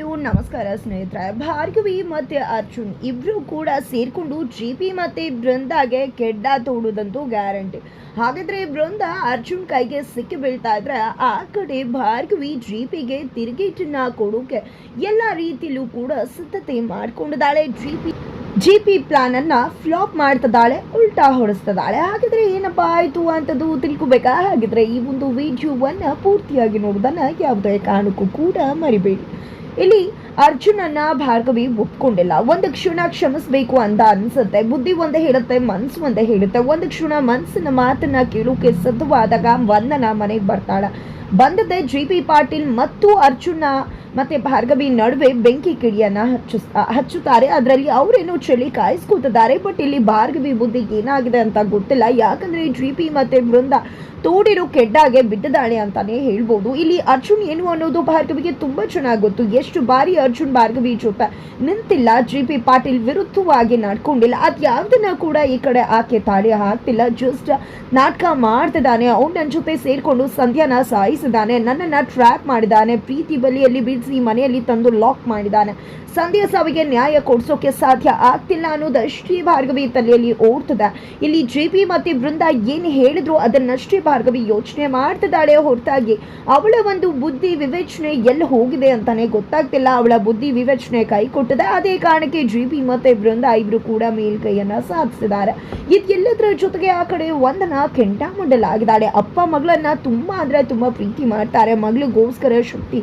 Hello, ನಮಸ್ಕಾರ ಸ್ನೇಹಿತರೆ. ಭಾರ್ಗವಿ ಮತ್ತೆ ಅರ್ಜುನ್ ಇಬ್ಬರು ಕೂಡ ಸೇರಿಕೊಂಡು ಜಿ ಪಿ ಮತ್ತೆ ಬೃಂದಾಗೆ ಕೆಡ್ಡ ತೋಡುದಂತೂ ಗ್ಯಾರಂಟಿ. ಹಾಗಾದ್ರೆ ಬೃಂದ ಅರ್ಜುನ್ ಕೈಗೆ ಸಿಕ್ಕಿ ಬೀಳ್ತಾ ಇದ್ರೆ ಆ ಕಡೆ ಭಾರ್ಗವಿ ಜಿ ಪಿಗೆ ತಿರುಗೇಟನ್ನ ಕೊಡೋಕೆ ಎಲ್ಲ ರೀತಿಯಲ್ಲೂ ಕೂಡ ಸಿದ್ಧತೆ ಮಾಡ್ಕೊಂಡಿದ್ದಾಳೆ G P G P plan ಅನ್ನ ಫ್ಲಾಪ್ ಮಾಡ್ತದಾಳೆ ಉಲ್ಟಾ ಹೊಡೆಸ್ತದಾಳೆ ಹಾಗಿದ್ರೆ ಏನಪ್ಪಾ ಆಯ್ತು ಅಂತದ್ದು ತಿಳ್ಕೊಬೇಕಾ? ಹಾಗಿದ್ರೆ ಈ ಒಂದು ವಿಡಿಯೋವನ್ನ ಪೂರ್ತಿಯಾಗಿ ನೋಡೋದನ್ನ ಯಾವುದೇ ಕಾರಣಕ್ಕೂ ಕೂಡ ಮರಿಬೇಡಿ. ಇಲ್ಲಿ ಅರ್ಜುನನ್ನ ಭಾರ್ಗವಿ ಒಪ್ಕೊಂಡಿಲ್ಲ. ಒಂದು ಕ್ಷಣ ಕ್ಷಮಿಸ್ಬೇಕು ಅಂತ ಅನ್ಸುತ್ತೆ. ಬುದ್ಧಿ ಒಂದೇ ಹೇಳುತ್ತೆ, ಮನ್ಸು ಒಂದೇ ಹೇಳುತ್ತೆ. ಒಂದು ಕ್ಷಣ ಮನ್ಸಿನ ಮಾತನ್ನ ಕೇಳೋಕೆ ಸಿದ್ಧವಾದಾಗ ವಂದನ ಮನೆಗೆ ಬರ್ತಾಳೆ. ಬಂದದ್ದೇ ಜಿ ಪಿ ಪಾಟೀಲ್ ಮತ್ತು ಅರ್ಜುನ. ಮತ್ತೆ ಭಾರ್ಗವಿ ನಡುವೆ ಬೆಂಕಿ ಕಿಡಿಯನ್ನ ಹಚ್ಚುತ್ತಾರೆ. ಅದರಲ್ಲಿ ಅವರೇನು ಚಳಿ ಕಾಯಿಸ್ಕೊತಿದ್ದಾರೆ ಬಟ್ ಇಲ್ಲಿ ಭಾರ್ಗವಿ ಬುದ್ಧಿ ಏನಾಗಿದೆ ಅಂತ ಗೊತ್ತಿಲ್ಲ. ಯಾಕಂದ್ರೆ ಜಿ ಪಿ ಮತ್ತೆ ಬೃಂದ ತೋಡಿರೋ ಕೆಡ್ಡಾಗೆ ಬಿದ್ದದಾಳೆ ಅಂತಾನೆ ಹೇಳ್ಬೋದು. ಇಲ್ಲಿ ಅರ್ಜುನ್ ಏನು ಅನ್ನೋದು ಭಾರ್ಗವಿಗೆ ತುಂಬಾ ಚೆನ್ನಾಗಿ ಗೊತ್ತು. ಎಷ್ಟು ಬಾರಿ ಅರ್ಜುನ್ ಭಾರ್ಗವಿ ಜೊತೆ ನಿಂತಿಲ್ಲ ಜಿ ಪಿ ಪಾಟೀಲ್ ವಿರುದ್ಧವಾಗಿ ನಡ್ಕೊಂಡಿಲ್ಲ. ಅದ್ ಯಾವ್ದನ್ನ ಕೂಡ ಈ ಕಡೆ ಆಕೆ ತಾಳಿ ಹಾಕ್ತಿಲ್ಲ. ಜಸ್ಟ್ ನಾಟಕ ಮಾಡ್ತಿದ್ದಾನೆ. ಅವ್ನು ನನ್ನ ಜೊತೆ ಸೇರ್ಕೊಂಡು ಸಂಧ್ಯಾನ ಸಾಯಿಸಿದಾನೆ ನನ್ನನ್ನು ಟ್ರ್ಯಾಪ್ ಮಾಡಿದಾನೆ ಪ್ರೀತಿ ಬಲಿಯಲ್ಲಿ ಬಿಡಿಸಿ ಮನೆಯಲ್ಲಿ ತಂದು ಲಾಕ್ ಮಾಡಿದಾನೆ ಸಂಧ್ಯಾ ಸಾವಿಗೆ ನ್ಯಾಯ ಕೊಡ್ಸೋಕೆ ಸಾಧ್ಯ ಆಗ್ತಿಲ್ಲ ಅನ್ನೋದಷ್ಟೇ ಭಾರ್ಗವಿ ತಲೆಯಲ್ಲಿ ಓಡ್ತದೆ. ಇಲ್ಲಿ ಜೆ ಪಿ ಮತ್ತೆ ಬೃಂದ ಏನು ಹೇಳಿದ್ರು ಅದನ್ನಷ್ಟೇ ಭಾರ್ಗವಿ ಯೋಚನೆ ಮಾಡ್ತಿದ್ದಾಳೆ ಹೊರತಾಗಿ. ಅವಳ ಒಂದು ಬುದ್ಧಿ ವಿವೇಚನೆ ಎಲ್ಲಿ ಹೋಗಿದೆ ಅಂತಾನೆ ಗೊತ್ತಾಗ್ತಿಲ್ಲ. ಅವಳ ಬುದ್ಧಿ ವಿವೇಚನೆ ಕೈ ಕೊಟ್ಟಿದೆ, ಅದೇ ಕಾರಣಕ್ಕೆ ಜಿ ಪಿ ಮತ್ತೆ ಬೃಂದ ಇಬ್ರು ಕೂಡ ಮೇಲ್ಕೈಯನ್ನ ಸಾಧಿಸಿದ್ದಾರೆ. ಇದೆಲ್ಲದರ ಜೊತೆಗೆ ಆ ಕಡೆ ಒಂದನ ಕೆಂಟಾಮುಂಡಲಾಗಿದ್ದಾಳೆ. ಅಪ್ಪ ಮಗಳನ್ನ ತುಂಬಾ ಅಂದ್ರೆ ತುಂಬಾ ಪ್ರೀತಿ ಮಾಡ್ತಾರೆ, ಮಗಳಿಗೋಸ್ಕರ ಶಕ್ತಿ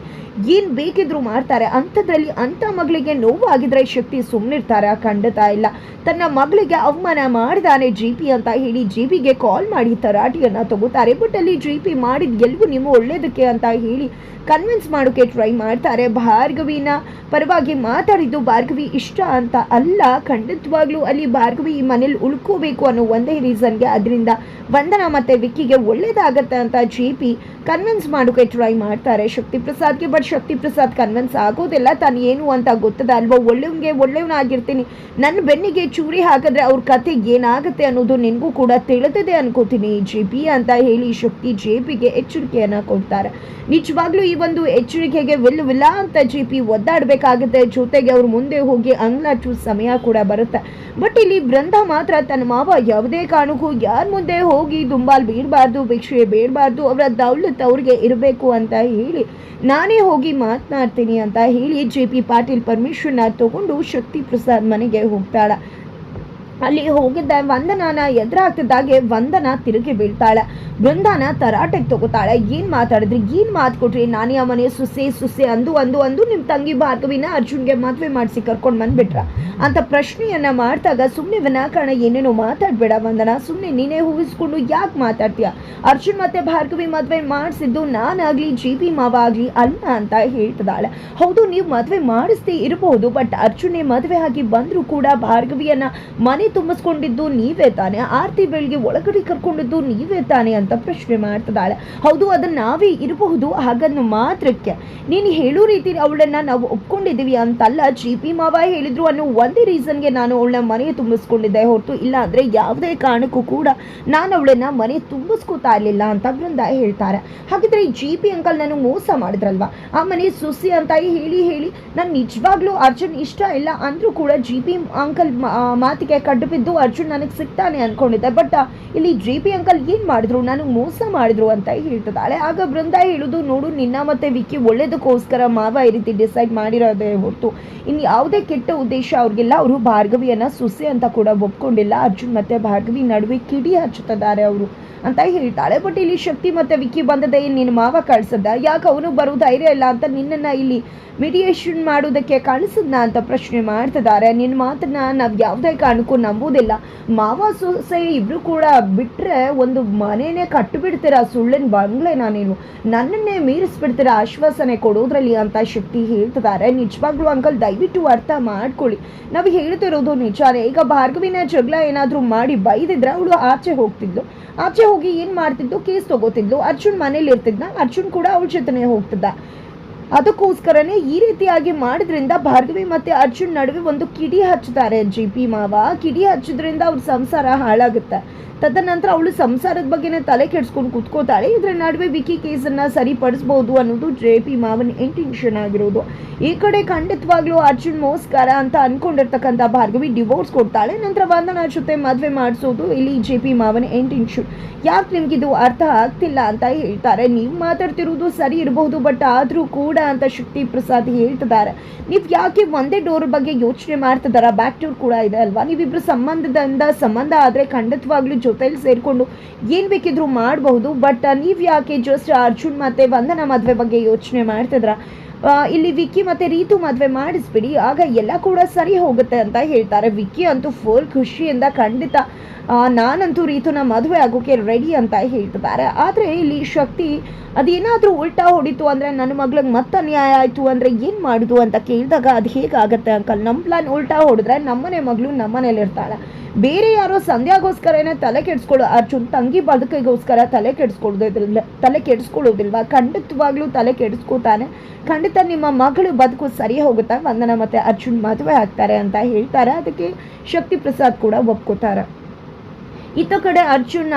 ಏನು ಬೇಕಿದ್ರು ಮಾಡ್ತಾರೆ. ಅಂಥದ್ರಲ್ಲಿ ಅಂತ ಮಗಳಿಗೆ ನೋವಾಗಿದ್ರೆ ಶಕ್ತಿ ಸುಮ್ಮನಿರ್ತಾರೆ ಖಂಡಿತ ಇಲ್ಲ. ತನ್ನ ಮಗಳಿಗೆ ಅವಮಾನ ಮಾಡಿದಾನೆ ಜಿ ಪಿ ಅಂತ ಹೇಳಿ ಜಿ ಪಿಗೆ ಕಾಲ್ ಮಾಡಿ ತರಾಟಿಯನ್ನ ತಗೋತಾರೆ. ಬಟ್ ಅಲ್ಲಿ ಜಿ ಪಿ ಮಾಡಿದ ಎಲ್ಲವೂ ನಿಮ್ಮ ಒಳ್ಳೇದಕ್ಕೆ ಅಂತ ಹೇಳಿ ಕನ್ವಿನ್ಸ್ ಮಾಡೋಕೆ ಟ್ರೈ ಮಾಡ್ತಾರೆ. ಭಾರ್ಗವಿನ ಪರವಾಗಿ ಮಾತಾಡಿದ್ದು ಭಾರ್ಗವಿ ಇಷ್ಟ ಅಂತ ಅಲ್ಲ. ಖಂಡಿತವಾಗ್ಲೂ ಅಲ್ಲಿ ಭಾರ್ಗವಿ ಈ ಮನೇಲಿ ಉಳ್ಕೋಬೇಕು ಅನ್ನೋ ಒಂದೇ ರೀಸನ್ಗೆ ಅದರಿಂದ ವಂದನಾ ಮತ್ತೆ ವಿಕ್ಕಿಗೆ ಒಳ್ಳೇದಾಗತ್ತೆ ಅಂತ ಜಿ ಪಿ ಕನ್ವಿನ್ಸ್ ಮಾಡೋಕೆ ಟ್ರೈ ಮಾಡ್ತಾರೆ ಶಕ್ತಿ ಪ್ರಸಾದ್ಗೆ ಬಟ್ ಶಕ್ತಿ ಪ್ರಸಾದ್ ಕನ್ವಿನ್ಸ್ ಆಗೋದಿಲ್ಲ. ತಾನು ಏನು ಅಂತ ಗೊತ್ತದ ಅಲ್ವಾ? ಒಳ್ಳೆಯವನಿಗೆ ಒಳ್ಳೆಯವನಾಗಿರ್ತೀನಿ ನನ್ನ ಬೆನ್ನಿಗೆ ಚೂರಿ ಹಾಕಿದ್ರೆ ಅವ್ರ ಕತೆ ಏನಾಗುತ್ತೆ ಅನ್ನೋದು ನಿನಗೂ ಕೂಡ ತಿಳಿದಿದೆ ಅನ್ಕೋತೀನಿ. ಜೆ ಪಿ ಅಂತ ಹೇಳಿ ಶಕ್ತಿ ಜೆ ಪಿಗೆ ಎಚ್ಚರಿಕೆಯನ್ನು ಕೊಡ್ತಾರೆ. ನಿಜವಾಗ್ಲೂ ಈ ಒಂದು ಎಚ್ಚರಿಕೆಗೆ ವಿಲ್ ವಿಲ್ಲ ಅಂತ ಜೆ ಪಿ ಒದ್ದಾಡಬೇಕಾಗುತ್ತೆ. ಜೊತೆಗೆ ಅವ್ರು ಮುಂದೆ ಹೋಗಿ ಅಂಗ್ಲಾಚು ಸಮಯ ಕೂಡ ಬರುತ್ತೆ. ಬಟ್ ಇಲ್ಲಿ ಬೃಂದ ಮಾತ್ರ ತನ್ನ ಮಾವ ಯಾವುದೇ ಕಾರಣಕ್ಕೂ ಯಾರ ಮುಂದೆ ಹೋಗಿ ದುಂಬಾಲ್ ಬೀಳಬಾರ್ದು, ಭಿಕ್ಷೆ ಬೇಡಬಾರ್ದು, ಅವರ ದೌಲತ್ ಅವ್ರಿಗೆ ಇರಬೇಕು ಅಂತ ಹೇಳಿ, ನಾನೇ ಹೋಗಿ ಮಾತನಾಡ್ತೀನಿ ಅಂತ ಹೇಳಿ ಜೆ ಪಿ ಪಾಟೀಲ್ ಪರ್ಮಿಷನ್ನ ತಗೊಂಡು ಶಕ್ತಿ ಪ್ರಸಾದ್ ಮನೆಗೆ ಹೋಗ್ತಾಳೆ. ಅಲ್ಲಿ ಹೋಗಿದ್ದ ವಂದನಾನ ಎದುರಾಗ್ತಿದ್ದಾಗೆ ವಂದನ ತಿರುಗಿ ಬೀಳ್ತಾಳೆ. ಬೃಂದಾನ ತರಾಟೆಗೆ ತಗೋತಾಳೆ ಏನ್ ಮಾತಾಡಿದ್ರಿ? ಏನ್ ಮಾತು ಕೊಟ್ರಿ? ನಾನೇ ಆ ಸುಸೆ ಸುಸೆ ಅಂದು ಅಂದು ಅಂದು ನಿಮ್ಮ ತಂಗಿ ಭಾರ್ಗವಿನ ಅರ್ಜುನ್ಗೆ ಮದುವೆ ಮಾಡಿಸಿ ಕರ್ಕೊಂಡು ಬಂದ್ಬಿಟ್ರ. ಅಂತ ಪ್ರಶ್ನೆಯನ್ನ ಮಾಡಿದಾಗ ಸುಮ್ಮನೆ ವಿನಾಕಾರಣ ಏನೇನೋ ಮಾತಾಡ್ಬೇಡ ವಂದನ. ಸುಮ್ಮನೆ ನೀನೇ ಹೂವಿಸ್ಕೊಂಡು ಯಾಕೆ ಮಾತಾಡ್ತೀಯ? ಅರ್ಜುನ್ ಮತ್ತೆ ಭಾರ್ಗವಿ ಮದುವೆ ಮಾಡಿಸಿದ್ದು ನಾನಾಗ್ಲಿ ಜಿ ಪಿ ಮಾವ ಆಗ್ಲಿ ಅಲ್ಲ ಅಂತ ಹೇಳ್ತಿದ್ದಾಳೆ. ಹೌದು, ನೀವು ಮದುವೆ ಮಾಡಿಸ್ದೇ ಇರಬಹುದು ಬಟ್ ಅರ್ಜುನೇ ಮದುವೆ ಆಗಿ ಬಂದರೂ ಕೂಡ ಭಾರ್ಗವಿಯನ್ನ ಮನೆ ತುಂಬಿಸ್ಕೊಂಡಿದ್ದು ನೀವೇ ತಾನೆ. ಆರತಿ ಬೆಳಗ್ಗೆ ಒಳಗಡೆ ಕರ್ಕೊಂಡಿದ್ದು ನೀವೇ ತಾನೆ ಅಂತ ಪ್ರಶ್ನೆ ಮಾಡ್ತಿದ್ದಾಳೆ. ಹೌದು, ಅದನ್ನ ನಾವೇ ಇರಬಹುದು. ಹಾಗನ್ನು ಮಾತ್ರಕ್ಕೆ ನೀನು ಹೇಳೋ ರೀತಿ ಅವಳನ್ನ ನಾವು ಒಪ್ಕೊಂಡಿದ್ದೀವಿ ಅಂತಲ್ಲ. ಜಿ ಪಿ ಮಾವ ಹೇಳಿದ್ರು ಅನ್ನೋ ಒಂದೇ ರೀಸನ್ಗೆ ನಾನು ಅವಳನ್ನ ಮನೆ ತುಂಬಿಸ್ಕೊಂಡಿದ್ದೆ ಹೊರತು ಇಲ್ಲ ಅಂದ್ರೆ ಯಾವುದೇ ಕಾರಣಕ್ಕೂ ಕೂಡ ನಾನು ಅವಳನ್ನ ಮನೆ ತುಂಬಿಸ್ಕೋತಾ ಇರಲಿಲ್ಲ ಅಂತ ಬೃಂದ ಹೇಳ್ತಾರೆ. ಹಾಗಿದ್ರೆ ಜಿ ಪಿ ಅಂಕಲ್ ನಾನು ಮೋಸ ಮಾಡಿದ್ರಲ್ವಾ? ಆ ಮನೆ ಸುಸಿ ಅಂತ ಹೇಳಿ ಹೇಳಿ ನಾನು ನಿಜವಾಗ್ಲೂ ಅರ್ಜುನ್ ಇಷ್ಟ ಇಲ್ಲ ಅಂದ್ರೂ ಕೂಡ ಜಿ ಪಿ ಅಂಕಲ್ ಮಾತಿಗೆ ಕಡ್ಡು ಬಿದ್ದು ಅರ್ಜುನ್ ನನಗೆ ಸಿಗ್ತಾನೆ ಅನ್ಕೊಂಡಿದ್ದೆ. ಬಟ್ ಇಲ್ಲಿ ಜಿ ಪಿ ಅಂಕಲ್ ಏನ್ ಮಾಡಿದ್ರು? ನನಗೆ ಮೋಸ ಮಾಡಿದ್ರು ಅಂತ ಹೇಳ್ತದಾಳೆ ಆಗ ಬೃಂದ ಹೇಳುದು, ನೋಡು, ನಿನ್ನ ಮತ್ತೆ ವಿಕ್ಕಿ ಒಳ್ಳೇದಕ್ಕೋಸ್ಕರ ಮಾವ ಈ ರೀತಿ ಡಿಸೈಡ್ ಮಾಡಿರೋದೇ ಹೊರತು. ಇನ್ನು ಯಾವುದೇ ಕೆಟ್ಟ ಉದ್ದೇಶ ಅವ್ರಿಗೆಲ್ಲ. ಅವರು ಭಾರ್ಗವಿಯನ್ನ ಸುಸಿ ಅಂತ ಕೂಡ ಒಪ್ಕೊಂಡಿಲ್ಲ. ಅರ್ಜುನ್ ಮತ್ತೆ ಭಾರ್ಗವಿ ನಡುವೆ ಕಿಡಿ ಹಚ್ಚುತ್ತಿದ್ದಾರೆ ಅವರು ಅಂತ ಹೇಳ್ತಾಳೆ. ಬಟ್ ಇಲ್ಲಿ ಶಕ್ತಿ ಮತ್ತೆ ವಿಕ್ಕಿ ಬಂದದೆ, ನಿನ್ನ ಮಾವ ಕಳ್ಸದ ಯಾಕೆ ಅವನು ಬರೋ ಧೈರ್ಯ ಇಲ್ಲ ಅಂತ ನಿನ್ನನ್ನ ಇಲ್ಲಿ ಮಿಡಿಯೇಷನ್ ಮಾಡೋದಕ್ಕೆ ಕಳಿಸದ್ನ ಅಂತ ಪ್ರಶ್ನೆ ಮಾಡ್ತಿದ್ದಾರೆ. ನಿನ್ನ ಮಾತನ್ನ ನಾವು ಯಾವುದೇ ಕಾರಣಕ್ಕೂ ನಂಬುವುದಿಲ್ಲ. ಮಾವ ಸೊಸೆ ಇಬ್ರು ಕೂಡ ಬಿಟ್ರೆ ಒಂದು ಮನೆನೇ ಆ ಸುಳ್ಳಿನ ಬಂಗ್ಲೆನ ನೀನು ನನ್ನನ್ನೇ ಮೀರಿಸ್ಬಿಡ್ತೀರ? ಆಶ್ವಾಸನೆ ಕೊಡೋದ್ರಲ್ಲಿ ಅಂತ ಶಕ್ತಿ ಹೇಳ್ತಿದ್ದಾರೆ. ನಿಜವಾಗ್ಲೂ ಅಂಕಲ್, ದಯವಿಟ್ಟು ಅರ್ಥ ಮಾಡ್ಕೊಳ್ಳಿ. ನಾವು ಹೇಳ್ತಿರೋದು ನಿಜಾನೇ. ಈಗ ಭಾರ್ಗವಿನ ಜಗಳ ಏನಾದರೂ ಮಾಡಿ ಬೈದಿದ್ರೆ ಅವಳು ಆಚೆ ಹೋಗ್ತಿದ್ಲು. ಆಚೆ ಹೋಗಿ ಏನ್ ಮಾಡ್ತಿದ್ದು ಕೇಸ್ ತಗೋತಿದ್ಲು. ಅರ್ಜುನ್ ಮನೇಲಿ ಇರ್ತಿದ್ನ ಅರ್ಜುನ್ ಕೂಡ ಅವಳ ಜೊತೆನೆ ಹೋಗ್ತಿದ್ದ. ಅದಕ್ಕೋಸ್ಕರನೇ ಈ ರೀತಿಯಾಗಿ ಮಾಡಿದ್ರಿಂದ ಭಾರ್ಗವಿ ಮತ್ತೆ ಅರ್ಜುನ್ ನಡುವೆ ಒಂದು ಕಿಡಿ ಹಚ್ಚುತ್ತಾರೆ. ಜಿ ಪಿ ಮಾವ ಕಿಡಿ ಹಚ್ಚೋದ್ರಿಂದ ಅವ್ರ ಸಂಸಾರ ಹಾಳಾಗುತ್ತೆ. ತದನಂತರ ಅವಳು ಸಂಸಾರದ ಬಗ್ಗೆನೇ ತಲೆ ಕೆಡಿಸ್ಕೊಂಡು ಕುತ್ಕೋತಾಳೆ. ಇದ್ರ ನಡುವೆ ವಿಕಿ ಕೇಸನ್ನು ಸರಿಪಡಿಸ್ಬೋದು ಅನ್ನೋದು ಜೆ ಪಿ ಮಾವನ್ ಇಂಟೆನ್ಷನ್ ಆಗಿರೋದು. ಈ ಕಡೆ ಖಂಡಿತವಾಗ್ಲೂ ಅರ್ಜುನ್ ಮೋಸ್ಕರ ಅಂತ ಅನ್ಕೊಂಡಿರ್ತಕ್ಕಂಥ ಭಾರ್ಗವಿ ಡಿವೋರ್ಸ್ ಕೊಡ್ತಾಳೆ. ನಂತರ ವಂದನಾ ಜೊತೆ ಮದುವೆ ಮಾಡಿಸೋದು ಇಲ್ಲಿ ಜೆ ಪಿ ಮಾವನ್ ಇಂಟೆನ್ಷನ್ ಯಾಕೆ ನಿಮ್ಗಿದು ಅರ್ಥ ಆಗ್ತಿಲ್ಲ ಅಂತ ಹೇಳ್ತಾರೆ. ನೀವು ಮಾತಾಡ್ತಿರೋದು ಸರಿ ಇರಬಹುದು ಬಟ್ ಆದರೂ ಕೂಡ ಅಂತ ಶಕ್ತಿ ಪ್ರಸಾದ್ ಹೇಳ್ತಿದ್ದಾರೆ. ನೀವು ಯಾಕೆ ಒಂದೇ ಡೋರ್ ಬಗ್ಗೆ ಯೋಚನೆ ಮಾಡ್ತಿದ್ದಾರಾ? ಬ್ಯಾಕ್ ಡೋರ್ ಕೂಡ ಇದೆ ಅಲ್ವಾ? ನೀವಿಬ್ರು ಸಂಬಂಧದಿಂದ ಸಂಬಂಧ ಆದರೆ ಖಂಡಿತವಾಗ್ಲೂ ಜೊತೆಲಿ ಸೇರಿಕೊಂಡು ಏನು ಬೇಕಿದ್ರೂ ಮಾಡಬಹುದು ಬಟ್ ನೀವು ಯಾಕೆ ಜಸ್ಟ್ ಅರ್ಜುನ್ ಮತ್ತು ವಂದನಾ ಮದುವೆ ಬಗ್ಗೆ ಯೋಚನೆ ಮಾಡ್ತಿದ್ರ? ಇಲ್ಲಿ ವಿಕ್ಕಿ ಮತ್ತೆ ರೀತು ಮದುವೆ ಮಾಡಿಸ್ಬಿಡಿ, ಆಗ ಎಲ್ಲ ಕೂಡ ಸರಿ ಹೋಗುತ್ತೆ ಅಂತ ಹೇಳ್ತಾರೆ. ವಿಕ್ಕಿ ಅಂತೂ ಫುಲ್ ಖುಷಿಯಿಂದ ಖಂಡಿತ ನಾನಂತೂ ರೀತುನ ಮದುವೆ ಆಗೋಕೆ ರೆಡಿ ಅಂತ ಹೇಳ್ತಿದ್ದಾರೆ. ಆದರೆ ಇಲ್ಲಿ ಶಕ್ತಿ, ಅದೇನಾದರೂ ಉಲ್ಟಾ ಹೊಡಿತು ಅಂದರೆ ನನ್ನ ಮಗಳಿಗೆ ಮತ್ತೆ ಅನ್ಯಾಯ ಆಯಿತು ಅಂದರೆ ಏನು ಮಾಡೋದು ಅಂತ ಕೇಳಿದಾಗ ಅದು ಹೇಗಾಗತ್ತೆ ಅಂಕಲ್ ನಮ್ಮ ಪ್ಲಾನ್ ಉಲ್ಟಾ ಹೊಡೆದ್ರೆ ನಮ್ಮನೆ ಮಗಳು ನಮ್ಮನೇಲಿ ಇರ್ತಾಳೆ ಬೇರೆ ಯಾರೋ ಸಂಧ್ಯಾಗೋಸ್ಕರನೇ ತಲೆ ಕೆಡಿಸ್ಕೊಳ್ಳೋ ಅರ್ಜುನ್ ತಂಗಿ ಬದುಕಿಗೋಸ್ಕರ ತಲೆ ಕೆಡಿಸ್ಕೊಳ್ಳೋದಿಲ್ಲ ತಲೆ ಕೆಡಿಸ್ಕೊಳ್ಳೋದಿಲ್ವಾ? ಖಂಡಿತವಾಗ್ಲೂ ತಲೆ ಕೆಡಿಸ್ಕೋತಾನೆ ಖಂಡಿತ ನಿಮ್ಮ ಮಗಳು ಬದುಕು ಸರಿ ಹೋಗುತ್ತಾ? ವಂದನ ಮತ್ತೆ ಅರ್ಜುನ್ ಮದುವೆ ಆಗ್ತಾರೆ ಅಂತ ಹೇಳ್ತಾರೆ. ಅದಕ್ಕೆ ಶಕ್ತಿ ಪ್ರಸಾದ್ ಕೂಡ ಒಪ್ಕೋತಾರೆ. ಇತ್ತ ಕಡೆ ಅರ್ಜುನ,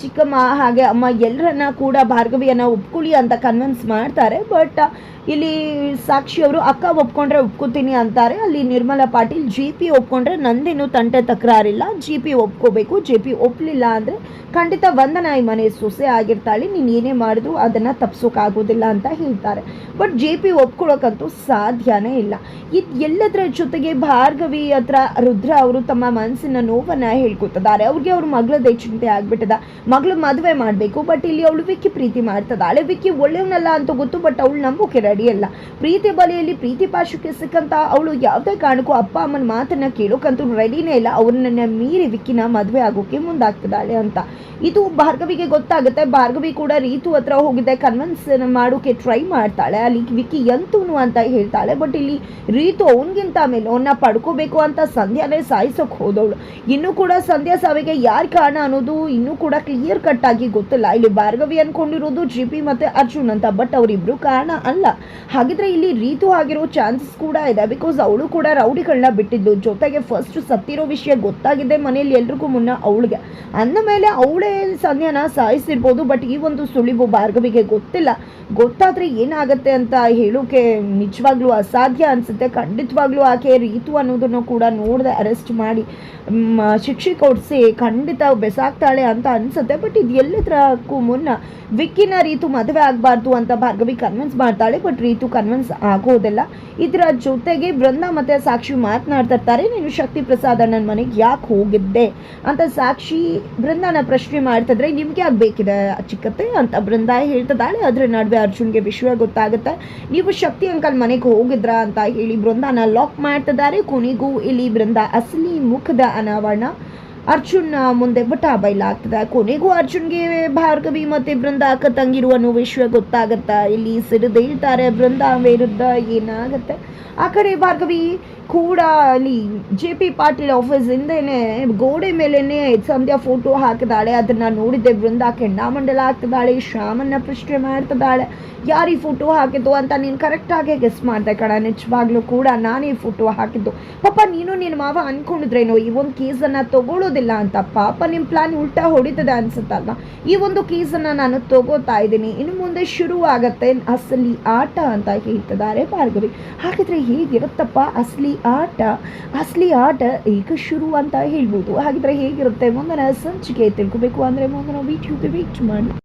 ಚಿಕ್ಕಮ್ಮ ಹಾಗೆ ಅಮ್ಮ ಎಲ್ಲರನ್ನ ಕೂಡ ಭಾರ್ಗವಿಯನ್ನ ಒಪ್ಕೊಳ್ಳಿ ಅಂತ ಕನ್ವಿನ್ಸ್ ಮಾಡ್ತಾರೆ. ಬಟ್ ಇಲ್ಲಿ ಸಾಕ್ಷಿ ಅವರು, ಅಕ್ಕ ಒಪ್ಕೊಂಡ್ರೆ ಒಪ್ಕೋತೀನಿ ಅಂತಾರೆ. ಅಲ್ಲಿ ನಿರ್ಮಲಾ ಪಾಟೀಲ್, ಜಿ ಪಿ ಒಪ್ಕೊಂಡ್ರೆ ನಂದೇನು ತಂಟೆ ತಕರಾರಿಲ್ಲ. ಜಿ ಪಿ ಒಪ್ಕೋಬೇಕು. ಜಿ ಪಿ ಒಪ್ಪಲಿಲ್ಲ ಅಂದರೆ ಖಂಡಿತ ವಂದನ ಈ ಮನೆ ಸೊಸೆ ಆಗಿರ್ತಾಳೆ. ನೀನು ಏನೇ ಮಾಡಿದ್ರು ಅದನ್ನು ತಪ್ಸೋಕ್ಕಾಗೋದಿಲ್ಲ ಅಂತ ಹೇಳ್ತಾರೆ. ಬಟ್ ಜೆ ಪಿ ಒಪ್ಕೊಳ್ಳೋಕ್ಕಂತೂ ಸಾಧ್ಯನೇ ಇಲ್ಲ. ಇದು ಎಲ್ಲದರ ಜೊತೆಗೆ ಭಾರ್ಗವಿ ಹತ್ರ ರುದ್ರ ಅವರು ತಮ್ಮ ಮನಸ್ಸಿನ ನೋವನ್ನು ಹೇಳ್ಕೊತಿದ್ದಾರೆ. ಅವ್ರಿಗೆ ಅವ್ರ ಮಗಳದೇ ಚಿಂತೆ ಆಗ್ಬಿಟ್ಟದ. ಮಗಳು ಮದುವೆ ಮಾಡಬೇಕು ಬಟ್ ಇಲ್ಲಿ ಅವಳು ವಿಕ್ಕಿ ಪ್ರೀತಿ ಮಾಡ್ತದಾಳೆ ವಿಕ್ಕಿ ಒಳ್ಳೆಯವನಲ್ಲ ಅಂತ ಗೊತ್ತು ಬಟ್ ಅವಳು ನಂಬೋಕೆ ರೆಡಿ ಅಲ್ಲ. ಪ್ರೀತಿ ಬಲಿಯಲ್ಲಿ ಪ್ರೀತಿ ಪಾಶಕ್ಕೆ ಸಿಕ್ಕಂತ ಅವಳು ಯಾವುದೇ ಕಾರಣಕ್ಕೂ ಅಪ್ಪ ಅಮ್ಮನ ಮಾತನ್ನ ಕೇಳೋಕಂತೂ ರೆಡಿನೇ ಇಲ್ಲ. ಅವ್ರನ್ನ ಮೀರಿ ವಿಕ್ಕಿನ ಮದುವೆ ಆಗೋಕೆ ಮುಂದಾಗ್ತದಾಳೆ ಅಂತ. ಇದು ಭಾರ್ಗವಿಗೆ ಗೊತ್ತಾಗುತ್ತೆ. ಭಾರ್ಗವಿ ಕೂಡ ರೀತು ಹತ್ರ ಹೋಗಿದೆ. ಕನ್ವಿನ್ಸ್ ಮಾಡೋಕೆ ಟ್ರೈ ಮಾಡ್ತಾಳೆ. ಅಲ್ಲಿ ವಿಕ್ಕಿ ಎಂತೂನು ಅಂತ ಹೇಳ್ತಾಳೆ ಬಟ್ ಇಲ್ಲಿ ರೀತು ಅವನಿಗಿಂತ ಮೇಲೆ ಅವನ್ನ ಪಡ್ಕೋಬೇಕು ಅಂತ ಸಂಧ್ಯಾನೇ ಸಾಯಿಸೋಕೆ ಹೋದವಳು. ಇನ್ನೂ ಕೂಡ ಸಂಧ್ಯಾ ಸಾವಿಗೆ ಯಾರು ಕಾರಣ ಅನ್ನೋದು ಇನ್ನೂ ಕೂಡ ಕ್ಲಿಯರ್ ಕಟ್ ಆಗಿ ಗೊತ್ತಿಲ್ಲ. ಇಲ್ಲಿ ಭಾರ್ಗವಿ ಅನ್ಕೊಂಡಿರೋದು ಜಿ ಪಿ ಮತ್ತೆ ಅರ್ಜುನ್ ಅಂತ ಬಟ್ ಅವರಿಬ್ರು ಕಾರಣ ಅಲ್ಲ. ಹಾಗಿದ್ರೆ ಇಲ್ಲಿ ರೀತು ಆಗಿರೋ ಚಾನ್ಸಸ್ ಕೂಡ ಇದೆ. ಬಿಕಾಸ್ ಅವಳು ಕೂಡ ರೌಡಿಗಳನ್ನ ಬಿಟ್ಟಿದ್ದು. ಜೊತೆಗೆ ಫಸ್ಟ್ ಸತ್ತಿರೋ ವಿಷಯ ಗೊತ್ತಾಗಿದೆ ಮನೇಲಿ ಎಲ್ರಿಗೂ ಮುನ್ನ ಅವಳಿಗೆ. ಅಂದ ಮೇಲೆ ಅವಳೇ ಸಂಧ್ಯಾನ ಸಾಯಿಸಿರ್ಬೋದು ಬಟ್ ಈ ಒಂದು ಸುಳಿವು ಭಾರ್ಗವಿಗೆ ಗೊತ್ತಿಲ್ಲ. ಗೊತ್ತಾದ್ರೆ ಏನಾಗುತ್ತೆ ಅಂತ ಹೇಳೋಕೆ ನಿಜವಾಗ್ಲೂ ಅಸಾಧ್ಯ ಅನ್ಸುತ್ತೆ. ಖಂಡಿತವಾಗ್ಲೂ ಆಕೆ ರೀತು ಅನ್ನೋದನ್ನು ಕೂಡ ನೋಡದೆ ಅರೆಸ್ಟ್ ಮಾಡಿ ಶಿಕ್ಷೆ ಕೊಡಿಸಿ, ಖಂಡಿತ ಬೆಸಾಕ್ತಾಳೆ ಅಂತ ಅನ್ಸುತ್ತೆ. ಬಟ್ ಇದು ಎಲ್ಲದಕ್ಕೂ ಮುನ್ನ ವಿಕ್ಕಿನ ರೀತು ಮದುವೆ ಆಗಬಾರ್ದು ಅಂತ ಭಾರ್ಗವಿ ಕನ್ವಿನ್ಸ್ ಮಾಡ್ತಾಳೆ. ಬಟ್ ರೀತು ಕನ್ವಿನ್ಸ್ ಆಗೋದಿಲ್ಲ. ಇದರ ಜೊತೆಗೆ ಬೃಂದ ಮತ್ತೆ ಸಾಕ್ಷಿ ಮಾತನಾಡ್ತಿರ್ತಾರೆ ನೀನು ಶಕ್ತಿ ಪ್ರಸಾದ್ ನನ್ನ ಮನೆಗೆ ಯಾಕೆ ಹೋಗಿದ್ದೆ? ಅಂತ ಸಾಕ್ಷಿ ಬೃಂದಾನ ಪ್ರಶ್ನೆ ಮಾಡ್ತಿದ್ರೆ, ನಿಮ್ಗೆ ಯಾಕೆ ಬೇಕಿದೆ ಚಿಕ್ಕತ್ತೆ? ಅಂತ ಬೃಂದ ಹೇಳ್ತಿದ್ದಾಳೆ. ಅದ್ರ ನಡುವೆ ಅರ್ಜುನ್ಗೆ ವಿಷಯ ಗೊತ್ತಾಗುತ್ತೆ. ನೀವು ಶಕ್ತಿ ಅಂಕಲ್ ಮನೆಗೆ ಹೋಗಿದ್ರಾ? ಅಂತ ಹೇಳಿ ಬೃಂದಾನ ಲಾಕ್ ಮಾಡ್ತಿದ್ದಾರೆ. ಕೊನೆಗೂ ಇಲ್ಲಿ ಬೃಂದ ಅಸಲಿ ಮುಖದ ಅನಾವರಣ ಅರ್ಜುನ್ ಮುಂದೆ ಬಟಾ ಬೈಲಾಗ್ತದೆ ಕೊನೆಗೂ ಅರ್ಜುನ್ಗೆ ಭಾರ್ಗವಿ ಮತ್ತೆ ಬೃಂದ ಅಕ್ಕ ತಂಗಿರುವ ಅನ್ನೋ ವಿಷಯ ಗೊತ್ತಾಗತ್ತಾ? ಇಲ್ಲಿ ಸಿಡಿದೇಳ್ತಾರೆ ಬೃಂದ ವಿರುದ್ಧ ಏನಾಗತ್ತೆ? ಆ ಕಡೆ ಭಾರ್ಗವಿ ಕೂಡ ಅಲ್ಲಿ ಜೆ ಪಿ ಪಾಟೀಲ್ ಆಫೀಸ್ ಹಿಂದೆನೆ ಗೋಡೆ ಮೇಲೆನೆ ಸಂಧ್ಯಾ ಫೋಟೋ ಹಾಕಿದಾಳೆ. ಅದನ್ನ ನೋಡಿದ್ದೆ ಬೃಂದ ಕೆಂಡಾಮಂಡಲ ಆಗ್ತಿದ್ದಾಳೆ, ಶ್ಯಾಮನ್ನ ಪ್ರಶ್ನೆ ಮಾಡ್ತಿದ್ದಾಳೆ. ಯಾರು ಫೋಟೋ ಹಾಕಿದ್ದು ಅಂತ ನೀನು ಕರೆಕ್ಟಾಗಿ ಗೆಸ್ ಮಾಡಿದೆ ಕಣ. ನಿಜವಾಗ್ಲೂ ಕೂಡ ನಾನೇ ಫೋಟೋ ಹಾಕಿದ್ದು. ಪಾಪ ನೀನು ನಿನ್ನ ಮಾವ ಅನ್ಕೊಂಡಿದ್ರೇನೋ ಈ ಒಂದು ಕೇಸನ್ನು ತಗೊಳ್ಳೋದಿಲ್ಲ ಅಂತ ಪಾಪ ನಿಮ್ಮ ಪ್ಲಾನ್ ಉಲ್ಟಾ ಹೊಡಿತದೆ ಅನ್ಸುತ್ತಲ್ವಾ? ಈ ಒಂದು ಕೇಸನ್ನು ನಾನು ತಗೋತಾ ಇದ್ದೀನಿ. ಇನ್ನು ಮುಂದೆ ಶುರು ಆಗತ್ತೆ ಅಸಲಿ ಆಟ ಅಂತ ಹೇಳ್ತಿದ್ದಾರೆ ಭಾರ್ಗವಿ. ಹಾಗಿದ್ರೆ ಹೇಗಿರುತ್ತಪ್ಪ ಅಸಲಿ ಆಟ? ಅಸಲಿ ಆಟ ಈಗ ಶುರು ಅಂತ ಹೇಳ್ಬೋದು. ಹಾಗಿದ್ರೆ ಹೇಗಿರುತ್ತೆ? ಮುಂದಿನ ಸಂಚಿಕೆ ತಿಳ್ಕೊಬೇಕು ಅಂದರೆ ಮುಂದಿನ ವಿಡಿಯೋಗೆ ವೀಟ್ ಮಾಡಿ.